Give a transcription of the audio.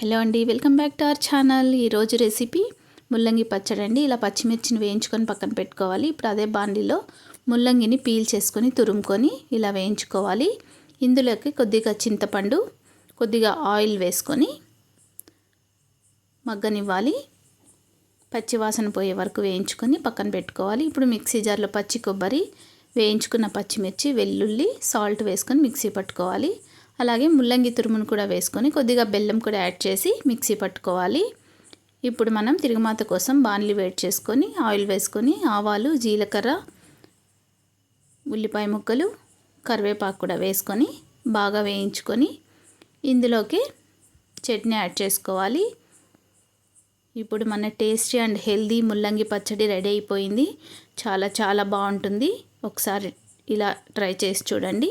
Hello అండి welcome back to our channel. ఈరోజు recipe ముల్లంగి పచ్చడి అండి. ఇలా పచ్చిమిర్చిని వేయించుకొని పక్కన పెట్టుకోవాలి. ఇప్పుడు అదే బాండిలో ముల్లంగిని పీల్ చేసుకొని తురుముకొని ఇలా వేయించుకోవాలి. ఇందులోకి కొద్దిగా చింతపండు కొద్దిగా ఆయిల్ వేసుకొని మగ్గనివ్వాలి. పచ్చివాసన పోయే వరకు వేయించుకొని పక్కన పెట్టుకోవాలి. ఇప్పుడు మిక్సీ జార్లో పచ్చి కొబ్బరి వేయించుకున్న పచ్చిమిర్చి వెల్లుల్లి సాల్ట్ వేసుకొని మిక్సీ పట్టుకోవాలి. అలాగే ముల్లంగి తురుమును కూడా వేసుకొని కొద్దిగా బెల్లం కూడా యాడ్ చేసి మిక్సీ పట్టుకోవాలి. ఇప్పుడు మనం తిరుగుమాత కోసం బాణలి వేడి చేసుకొని ఆయిల్ వేసుకొని ఆవాలు జీలకర్ర ఉల్లిపాయ ముక్కలు కరివేపాకు కూడా వేసుకొని బాగా వేయించుకొని ఇందులోకి చట్నీ యాడ్ చేసుకోవాలి. ఇప్పుడు మన టేస్టీ అండ్ హెల్దీ ముల్లంగి పచ్చడి రెడీ అయిపోయింది. చాలా చాలా బాగుంటుంది. ఒకసారి ఇలా ట్రై చేసి చూడండి.